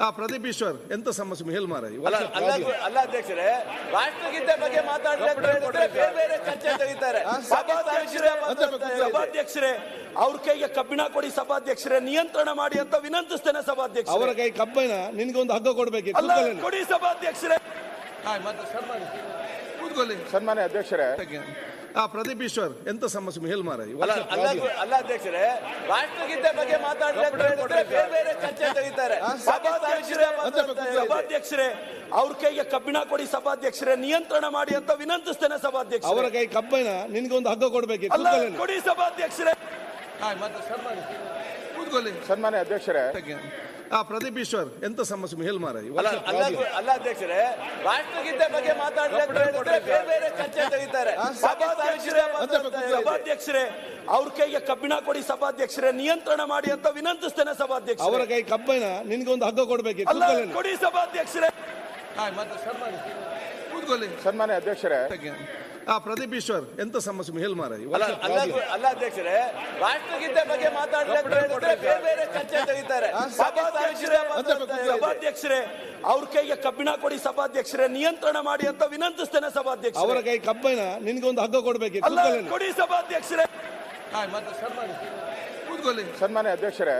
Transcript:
ಆ ಪ್ರದೀಪ್ ಈಶ್ವರ್ ಎಂತ ಸಮಸ್ಯೆ ಹೇಳಿ ಮಾರ ಅಲ್ಲ ಅಧ್ಯಕ್ಷರೇ ರಾಷ್ಟ್ರಗೀತೆ ಬಗ್ಗೆ ಮಾತಾಡಲಿ ಅಂತ ಹೇಳಿದ್ರೆ ಬೇರೆ ಬೇರೆ ಚರ್ಚೆ ತೆಗಿತಾರೆ. ಸಭಾಧ್ಯಕ್ಷರೇ ಅವ್ರ ಕೈಗೆ ಕಬ್ಬಿಣ ಕೊಡಿ ಸಭಾಧ್ಯಕ್ಷರೇ ನಿಯಂತ್ರಣ ಮಾಡಿ ಅಂತ ವಿನಂತಿಸ್ತೇನೆ ಅವರ ಕೈ ಕಬ್ಬಿಣ ನಿನ್ಗೆ ಒಂದು ಹಗ್ಗ ಕೊಡ್ಬೇಕು ಕೊಡಿ ಸಭಾಧ್ಯಕ್ಷರೇ. ಕೂತ್ಕೊಳ್ಳಿ. ಸನ್ಮಾನ್ಯ ಅಧ್ಯಕ್ಷರೇ. ಆ ಪ್ರದೀಪ್ ಈಶ್ವರ್ ಎಂತ ಸಮಸ್ಯೆ? ಹೇಳ್ ಮಾರ ಅಲ್ಲ ಅಧ್ಯಕ್ಷರೇ ರಾಷ್ಟ್ರಗೀತೆ ಬಗ್ಗೆ ಮಾತಾಡಲಿ ಬೇರೆ ಬೇರೆ ಚರ್ಚೆ ತೆಗಿತಾರೆ. ಸಭಾಧ್ಯಕ್ಷರೇ ಅವ್ರ ಕೈಗೆ ಕಬ್ಬಿಣ ಕೊಡಿ ಸಭಾಧ್ಯಕ್ಷರೇ ನಿಯಂತ್ರಣ ಮಾಡಿ ಅಂತ ವಿನಂತಿಸ್ತೇನೆ ಅವರ ಕೈ ಕೈ ನಿನ್ಗೆ ಒಂದು ಹಗ್ಗ ಕೊಡ್ಬೇಕು ಕೊಡಿ ಸಭಾಧ್ಯಕ್ಷರೇ. ಕೂತ್ಕೊಳ್ಳಿ. ಸನ್ಮಾನ್ಯ ಅಧ್ಯಕ್ಷರೇ. ಆ ಪ್ರದೀಪ್ ಈಶ್ವರ್ ಎಂತ ಸಮಸ್ಯೆ ಮೇಲ್ ಮಾರಾಯ ಅಲ್ಲ ಅಲ್ಲ ಅಧ್ಯಕ್ಷರೇ ರಾಷ್ಟ್ರಗೀತೆ ಬಗ್ಗೆ ಮಾತಾಡಲಿ ಅಂತ ಬೇರೆ ಬೇರೆ ಚರ್ಚೆ ತೆಗಿತಾರೆ. ಸಭಾಧ್ಯಕ್ಷರೇ ಅವ್ರ ಕೈಗೆ ಕಬ್ಬಿಣ ಕೊಡಿ ಸಭಾಧ್ಯಕ್ಷರೇ ನಿಯಂತ್ರಣ ಮಾಡಿ ಅಂತ ವಿನಂತಿಸ್ತೇನೆ ಸಭಾಧ್ಯಕ್ಷ ಅವರ ಕೈ ಕೈ ನಿನ್ಗೆ ಒಂದು ಹಗ್ಗ ಕೊಡ್ಬೇಕು ಕೊಡಿ ಸಭಾಧ್ಯಕ್ಷರೇ. ಕೂತ್ಕೊಳ್ಳಿ. ಸನ್ಮಾನ್ಯ ಅಧ್ಯಕ್ಷರೇ. ಆ ಪ್ರದೀಪ್ ಈಶ್ವರ್ ಎಂತ ಸಮಸ್ಯೆ? ಹೇಳಿ ಮಾರ ಅಲ್ಲ ಅಲ್ಲ ಅಲ್ಲ ಅಧ್ಯಕ್ಷರೇ ರಾಷ್ಟ್ರಗೀತೆ ಬಗ್ಗೆ ಮಾತಾಡಲಿ ಅಂತ ಹೇಳಿದ್ರೆ ಬೇರೆ ಬೇರೆ ಚರ್ಚೆ ತೆಗಿತಾರೆ. ಸಭಾಧ್ಯಕ್ಷರೇ ಮಾತಾಡ್ತಾ ಸಭಾಧ್ಯಕ್ಷರೇ. ಅವ್ರ ಕೈಗೆ ಕಬ್ಬಿಣ ಕೊಡಿ ಸಭಾಧ್ಯಕ್ಷರೇ ನಿಯಂತ್ರಣ ಮಾಡಿ ಅಂತ ವಿನಂತಿಸ್ತೇನೆ ಅವರ ಕೈ ಕೈ ಕಬ್ಬೈನ ನಿನ್ಗೊಂದು ಹಗ್ಗ ಕೊಡ್ಬೇಕು ಅಲ್ಲ ಕೊಡಿ ಸಭಾಧ್ಯಕ್ಷರೇ. ಕೂತ್ಕೊಳ್ಳಿ. ಸನ್ಮಾನ್ಯ ಅಧ್ಯಕ್ಷರೇ